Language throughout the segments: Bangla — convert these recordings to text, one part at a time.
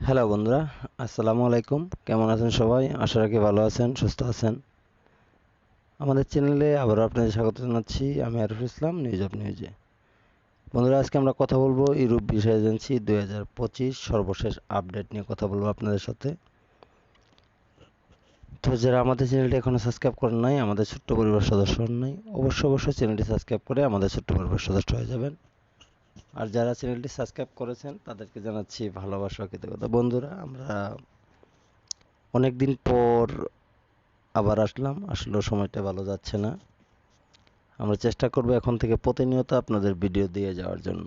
হ্যালো বন্ধুরা, আসসালামু আলাইকুম। কেমন আছেন সবাই? আশা রাখি ভালো আছেন, সুস্থ আছেন। আমাদের চ্যানেলে আবারও আপনাদের স্বাগত জানাচ্ছি, আমি আরিফ ইসলাম নিউজ অফ নিউজে বন্ধুরা, আজকে আমরা কথা বলব ইউরোপ ভিসা এজেন্সি দুই হাজার পঁচিশ সর্বশেষ আপডেট নিয়ে কথা বলব আপনাদের সাথে। তো যারা আমাদের চ্যানেলটি এখনও সাবস্ক্রাইব করেন নাই, আমাদের ছোট্ট পরিবার সদস্য নাই, অবশ্যই অবশ্যই চ্যানেলটি সাবস্ক্রাইব করে আমাদের ছোট্ট পরিবার সদস্য হয়ে যাবেন। আর যারা চ্যানেলটি সাবস্ক্রাইব করেছেন, তাদেরকে জানাচ্ছি ভালোবাসা কৃতজ্ঞতা। বন্ধুরা, আমরা অনেক দিন পর আবার আসলাম। আসলেও সময়টা ভালো যাচ্ছে না। আমরা চেষ্টা করব এখন থেকে প্রতিনিয়ত আপনাদের ভিডিও দিয়ে যাওয়ার জন্য।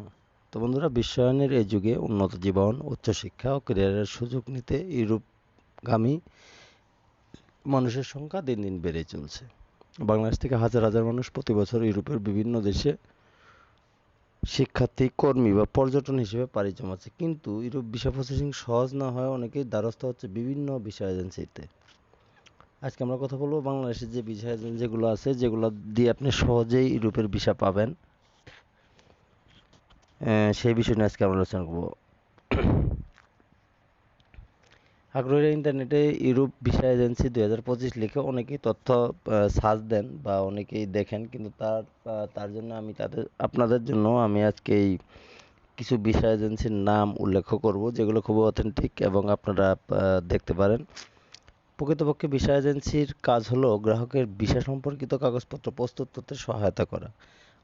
তো বন্ধুরা, বিশ্বায়নের এই যুগে উন্নত জীবন, উচ্চশিক্ষা ও ক্যারিয়ারের সুযোগ নিতে ইউরোপগামী মানুষের সংখ্যা দিন দিন বেড়ে চলছে। বাংলাদেশ থেকে হাজার হাজার মানুষ প্রতি বছর ইউরোপের বিভিন্ন দেশে শিক্ষার্থী, কর্মী বা পর্যটন হিসেবে পাড়ি জমাচ্ছে। কিন্তু ইউরোপ ভিসা প্রসেসিং সহজ না হয় অনেকেই দ্বারস্থ হচ্ছে বিভিন্ন ভিসা এজেন্সিতে আজকে আমরা কথা বলব বাংলাদেশের যে ভিসা এজেন্সিগুলো আছে, যেগুলো দিয়ে আপনি সহজেই ইউরোপের ভিসা পাবেন। সেই বিষয় নিয়ে আজকে আমরা আলোচনা করব। আগ্রহীরা ইন্টারনেটে ইউরোপ ভিসা এজেন্সি দুই হাজার পঁচিশ লিখে অনেকেই তথ্য সার্চ দেন বা অনেকেই দেখেন। কিন্তু তার তার জন্য আমি তাদের, আপনাদের জন্য আমি আজকে এই কিছু ভিসা এজেন্সির নাম উল্লেখ করব, যেগুলো খুবই অথেন্টিক এবং আপনারা দেখতে পারেন। প্রকৃতপক্ষে ভিসা এজেন্সির কাজ হলো গ্রাহকের ভিসা সম্পর্কিত কাগজপত্র, প্রস্তুত করতে সহায়তা করা,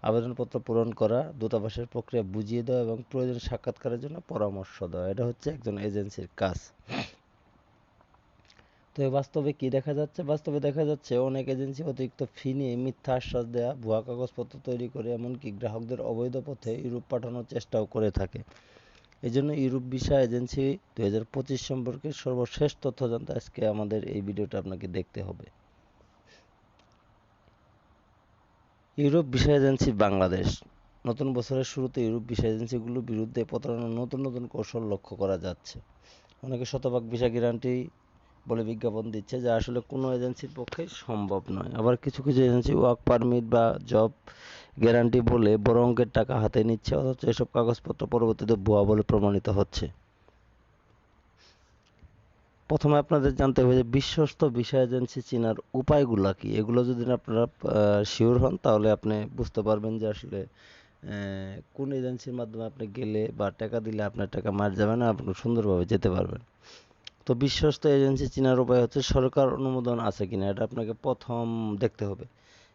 আবেদনপত্র পূরণ করা, দূতাবাসের প্রক্রিয়া বুঝিয়ে দেওয়া এবং প্রয়োজনীয় সাক্ষাৎকারের জন্য পরামর্শ দেওয়া। এটা হচ্ছে একজন এজেন্সির কাজ। তো বাস্তবে কি দেখা যাচ্ছে? বাস্তবে দেখা যাচ্ছে অনেক এজেন্সি অতিরিক্ত ফি নিয়ে মিথ্যা আশ্বাস দেয়া, ভুয়া কাগজপত্র তৈরি করে, এমনকি গ্রাহকদের অবৈধ পথে ইউরোপ পাঠানোর চেষ্টাও করে থাকে। এই জন্য ইউরোপ ভিসা এজেন্সি দুই হাজার পঁচিশ সম্পর্কে সর্বশেষ তথ্য জানতে আজকে আমাদের এই ভিডিওটা আপনাকে দেখতে হবে। Europe visa agency Bangladesh. নতুন বছরের শুরুতে ইউরোপ ভিসা এজেন্সিগুলোর বিরুদ্ধে প্রতারণার নতুন নতুন কৌশল লক্ষ্য করা যাচ্ছে। অনেকে শতভাগ ভিসা গ্যারান্টি বলে বিজ্ঞাপন দিচ্ছে, যা আসলে কোনো এজেন্সির পক্ষে সম্ভব নয়। আবার কিছু কিছু এজেন্সি ওয়ার্ক পারমিট বা জব গ্যারান্টি বলে বড় অঙ্কের টাকা হাতে নিচ্ছে, অথচ এসব কাগজপত্র পরবর্তীতে ভুয়া বলে প্রমাণিত হচ্ছে। প্রথমে আপনাদের জানতে হবে যে বিশ্বস্ত ভিসা এজেন্সি চেনার উপায়গুলো কি? এগুলো যদি আপনারা শিওর হন, তাহলে আপনি বুঝতে পারবেন যে আসলে কোন এজেন্সির মাধ্যমে আপনি গেলে বা টাকা দিলে আপনার টাকা মার যাবে না, আপনি সুন্দরভাবে যেতে পারবেন। তো বিশ্বস্ত এজেন্সি চেনার উপায় হচ্ছে সরকার অনুমোদন আছে কিনা, এটা আপনাকে প্রথম দেখতে হবে।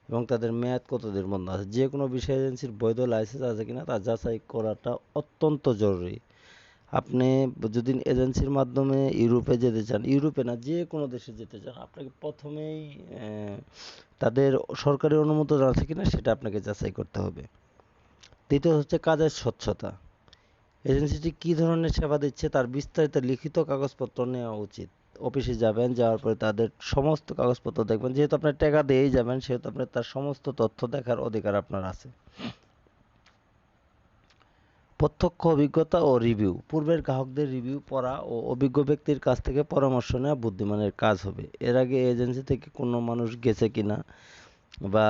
এবং তাদের মেয়াদ কতদিন বন্ধ আছে যে কোনো বিষয় এজেন্সির বৈধ লাইসেন্স আছে কিনা তা যাচাই করাটা অত্যন্ত জরুরি। আপনি যদি এজেন্সির মাধ্যমে ইউরোপে যেতে চান, ইউরোপে না যে কোনো দেশে যেতে চান, আপনাকে প্রথমেই তাদের সরকারি অনুমোদন আছে কিনা সেটা আপনাকে যাচাই করতে হবে। দ্বিতীয় হচ্ছে কাজের স্বচ্ছতা। এজেন্সিটি কী ধরনের সেবা দিচ্ছে তার বিস্তারিত লিখিত কাগজপত্র নেওয়া উচিত। অফিসে যাবেন, যাওয়ার পরে তাদের সমস্ত কাগজপত্র দেখবেন। যেহেতু আপনার টাকা দিয়েই যাবেন, সেহেতু আপনার তার সমস্ত তথ্য দেখার অধিকার আপনার আছে। প্রত্যক্ষ অভিজ্ঞতা ও রিভিউ। পূর্বের গ্রাহকদের রিভিউ পড়া ও অভিজ্ঞ ব্যক্তির কাছ থেকে পরামর্শ নেওয়া বুদ্ধিমানের কাজ হবে। এর আগে এজেন্সি থেকে কোনো মানুষ গেছে কিনা বা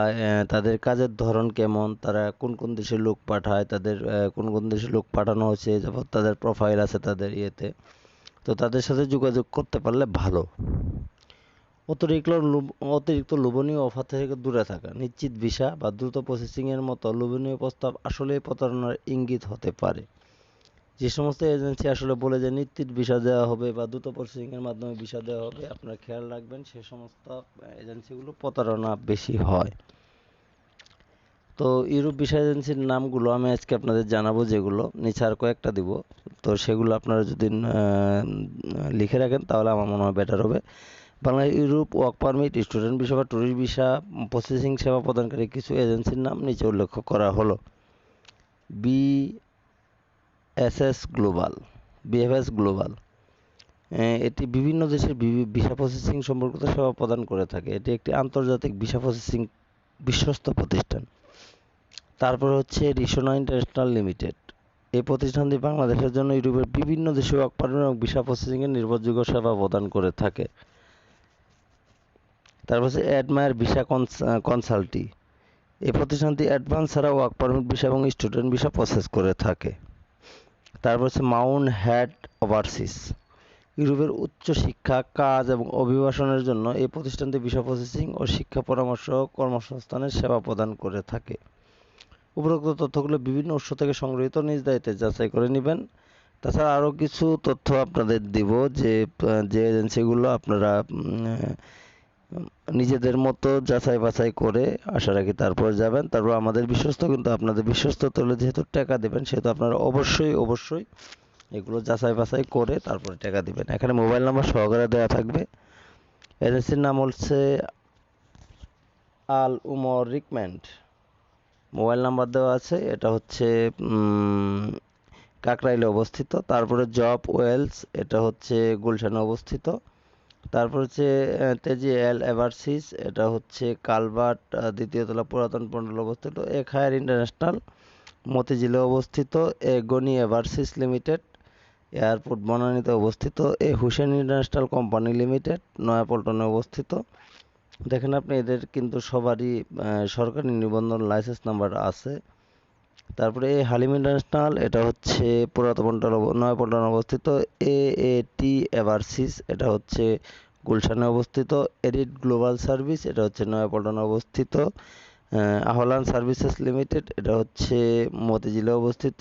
তাদের কাজের ধরন কেমন? তারা কোন কোন দেশে লোক পাঠায়? তাদের কোন কোন দেশে লোক পাঠানো হচ্ছে? যেমন তাদের প্রোফাইল আছে তাদের ইয়েতে। তো তাদের সাথে যোগাযোগ করতে পারলে ভালো। অতিরিক্ত অতিরিক্ত লোভনীয় অফার থেকে দূরে থাকা। নিশ্চিত ভিসা বা দ্রুত প্রসেসিংয়ের মতো লোভনীয় প্রস্তাব আসলেই প্রতারণার ইঙ্গিত হতে পারে। যে সমস্ত এজেন্সি আসলে বলে যে নিশ্চিত ভিসা দেওয়া হবে বা দ্রুত প্রসেসিংয়ের মাধ্যমে ভিসা দেওয়া হবে, আপনারা খেয়াল রাখবেন সে সমস্ত এজেন্সিগুলো প্রতারণা বেশি হয়। তো ইউরোপ ভিসা এজেন্সির নামগুলো আমি আজকে আপনাদের জানাব যেগুলো, নিচে আর কয়েকটা দিব। তো সেগুলো আপনারা যদি লিখে রাখেন তাহলে আমার মনে হয় বেটার হবে। Bangla Europe work permit, student visa বা ট্যুরিস্ট ভিসা প্রসেসিং সেবা প্রদানকারী কিছু এজেন্সির নাম নিচে উল্লেখ করা হলো। B S S global BFS global. এটি বিভিন্ন দেশের ভিসা প্রসেসিং সম্পর্কিত সেবা প্রদান করে থাকে। এটি একটি আন্তর্জাতিক ভিসা প্রসেসিং বিশ্বস্ত প্রতিষ্ঠান। তারপর হচ্ছে রিসোনা ইন্টারন্যাশনাল লিমিটেড। এই প্রতিষ্ঠানটি বাংলাদেশের জন্য ইউরোপের বিভিন্ন দেশে ওয়ার্ক পারমিট এবং ভিসা প্রসেসিংয়ের নির্ভরযোগ্য সেবা প্রদান করে থাকে। তারপর হচ্ছে অ্যাডমায়ার ভিসা কনসাল্টি। এই প্রতিষ্ঠানটি অ্যাডভান্স ছাড়া ওয়ার্ক পারমিট ভিসা এবং স্টুডেন্ট ভিসা প্রসেস করে থাকে। তারপর হচ্ছে মাউন্ট হ্যাড ওভারসিস। ইউরোপের উচ্চ শিক্ষা, কাজ এবং অভিবাসনের জন্য এই প্রতিষ্ঠানটি ভিসা প্রসেসিং ও শিক্ষা পরামর্শ কর্মসংস্থানের সেবা প্রদান করে থাকে। উপরোক্ত তথ্যগুলো বিভিন্ন উৎস থেকে সংগৃহীত, নিজ দায়িত্বে যাচাই করে নেবেন। তাছাড়া আরও কিছু তথ্য আপনাদের দিব যে যে এজেন্সিগুলো আপনারা নিজেদের মতো যাচাই বাছাই করে আশা রাখি তারপর যাবেন। তারপর আমাদের বিশ্বস্ত কিন্তু আপনাদের বিশ্বস্ত তলে যেহেতু টাকা দেবেন, সেহেতু আপনারা অবশ্যই অবশ্যই এগুলো যাচাই বাছাই করে তারপরে টাকা দিবেন। এখানে মোবাইল নাম্বার সহকারে দেওয়া থাকবে। এজেন্সির নাম হচ্ছে Al Umar recommend mobile number দেওয়া আছে, এটা হচ্ছে কাকরাইলে অবস্থিত। তারপরে জব ওয়েলস, এটা হচ্ছে গুলশানে অবস্থিত। তারপর হচ্ছে তেজি এল এভারসিস, এটা হচ্ছে কালভার্ট দ্বিতীয় তলা পুরাতন পন্ডল অবস্থিত। এ, খায়ার ইন্টারন্যাশনাল, মতিঝিলে অবস্থিত। A, Gani overseas limited, airport বনানীতে অবস্থিত। A, Hussain international company limited, নয়াপল্টনে অবস্থিত। দেখেন আপনি, এদের কিন্তু সবারই সরকারি নিবন্ধন লাইসেন্স নাম্বার আছে। তারপরে হালিম ইন্টারন্যাশনাল, এটা হচ্ছে পুরাতন নয়াপল্টনে অবস্থিত এ এ টি এভারসিস এটা হচ্ছে গুলশানে অবস্থিত এডিট গ্লোবাল সার্ভিস এটা হচ্ছে নয়াপল্টনে অবস্থিত আহলান সার্ভিসেস লিমিটেড এটা হচ্ছে মতিঝিলে অবস্থিত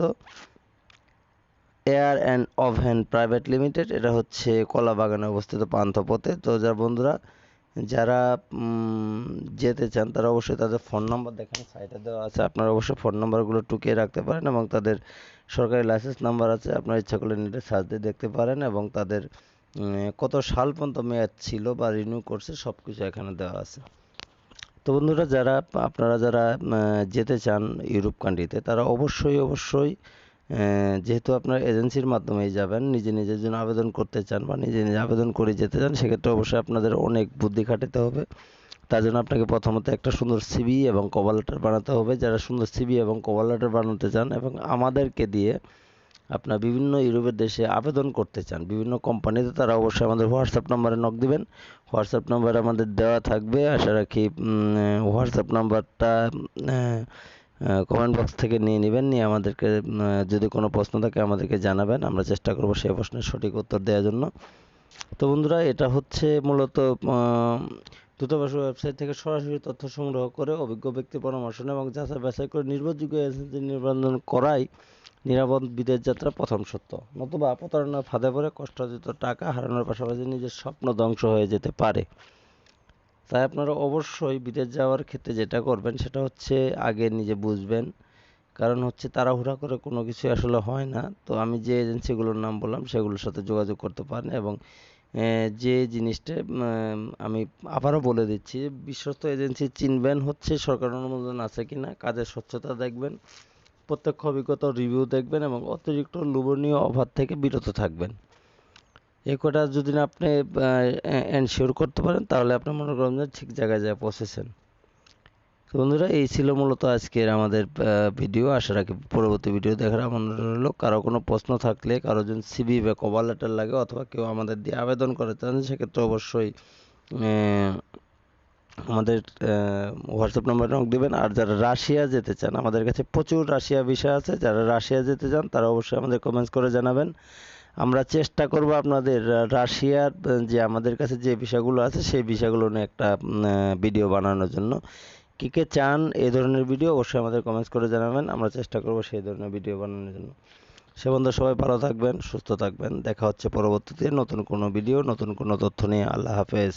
air and oven private limited এটা হচ্ছে কলাবাগানে অবস্থিত পান্থপথে। তো যার বন্ধুরা যারা যেতে চান, তারা অবশ্যই তাদের ফোন নাম্বার দেখেন সাইটে দেওয়া আছে। আপনারা অবশ্যই ফোন নাম্বারগুলো টুকিয়ে রাখতে পারেন এবং তাদের সরকারি লাইসেন্স নাম্বার আছে, আপনার ইচ্ছা করলে নেটে সার্চ দিয়ে দেখতে পারেন এবং তাদের কত সাল পর্যন্ত মেয়াদ ছিল বা রিনিউ করছে সব কিছু এখানে দেওয়া আছে। তো বন্ধুরা, যারা, আপনারা যারা যেতে চান ইউরোপ কান্ট্রিতে তারা অবশ্যই অবশ্যই যেহেতু আপনার এজেন্সির মাধ্যমেই যাবেন, নিজে নিজের জন্য আবেদন করতে চান বা নিজে নিজে আবেদন করে যেতে চান, সেক্ষেত্রে অবশ্যই আপনাদের অনেক বুদ্ধি খাটাতে হবে। তার জন্য আপনাকে প্রথমত একটা সুন্দর সিবি এবং কভার লেটার বানাতে হবে। যারা সুন্দর সিবি এবং কভার লেটার বানাতে চান এবং আমাদেরকে দিয়ে আপনার বিভিন্ন ইউরোপের দেশে আবেদন করতে চান, বিভিন্ন কোম্পানিতে, তারা অবশ্যই আমাদের হোয়াটসঅ্যাপ নাম্বারে নক দিবেন। হোয়াটসঅ্যাপ নাম্বার আমাদের দেওয়া থাকবে। আশা রাখি হোয়াটসঅ্যাপ নাম্বারটা কমেন্ট বক্স থেকে নিয়ে নেবেন। নিয়ে আমাদেরকে যদি কোনো প্রশ্ন থাকে আমাদেরকে জানাবেন। আমরা চেষ্টা করব সেই প্রশ্নের সঠিক উত্তর দেওয়ার জন্য। তো বন্ধুরা, এটা হচ্ছে মূলত দূতাবাস ওয়েবসাইট থেকে সরাসরি তথ্য সংগ্রহ করে অভিজ্ঞ ব্যক্তি পরামর্শ এবং যাচাই বাছাই করে নির্ভরযোগ্য এজেন্সি নিবন্ধন করাই নিরাপদ বিদেশ যাত্রা প্রথম সত্য। নতুবা প্রতারণার ফাঁদে পড়ে কষ্টার্জিত টাকা হারানোর পাশাপাশি নিজের স্বপ্ন ধ্বংস হয়ে যেতে পারে। তাই আপনারা অবশ্যই বিদেশ যাওয়ার ক্ষেত্রে যেটা করবেন সেটা হচ্ছে আগে নিজে বুঝবেন। কারণ হচ্ছে তাড়াহুড়া করে কোনো কিছু আসলে হয় না। তো আমি যে এজেন্সিগুলোর নাম বললাম সেগুলোর সাথে যোগাযোগ করতে পারেন এবং যে জিনিসটা আমি আবারও বলে দিচ্ছি, বিশ্বস্ত এজেন্সি চিনবেন হচ্ছে সরকার অনুমোদন আছে কি না কাজের স্বচ্ছতা দেখবেন, প্রত্যক্ষ অভিজ্ঞতা রিভিউ দেখবেন এবং অতিরিক্ত লোভনীয় অফার থেকে বিরত থাকবেন। এই কটা যদি না আপনি এনশিওর করতে পারেন, তাহলে আপনি মনে করেন যে ঠিক জায়গায় যায় পৌঁছেছেন। তো বন্ধুরা, এই ছিল মূলত আজকের আমাদের ভিডিও আশা রাখি পরবর্তী ভিডিও দেখার আমার হলো কারও কোনো প্রশ্ন থাকলে, কারও যদি সিবি বা কভার লেটার লাগে অথবা কেউ আমাদের দিয়ে আবেদন করে চান সেক্ষেত্রে অবশ্যই আমাদের হোয়াটসঅ্যাপ নাম্বারে নক দেবেন। আর যারা রাশিয়া যেতে চান, আমাদের কাছে প্রচুর রাশিয়া বিষয় আছে, যারা রাশিয়া যেতে চান, তারা অবশ্যই আমাদের কমেন্টস করে জানাবেন। আমরা চেষ্টা করব আপনাদের রাশিয়ার যে আমাদের কাছে যে বিষয়গুলো আছে, সেই বিষয়গুলো নিয়ে একটা ভিডিও বানানোর জন্য। কী কে চান এ ধরনের ভিডিও অবশ্যই আমাদের কমেন্টস করে জানাবেন। আমরা চেষ্টা করব সেই ধরনের ভিডিও বানানোর জন্য। সে বন্ধু, সবাই ভালো থাকবেন, সুস্থ থাকবেন। দেখা হচ্ছে পরবর্তীতে নতুন কোনো ভিডিও নতুন কোনো তথ্য নিয়ে। আল্লাহ হাফেজ।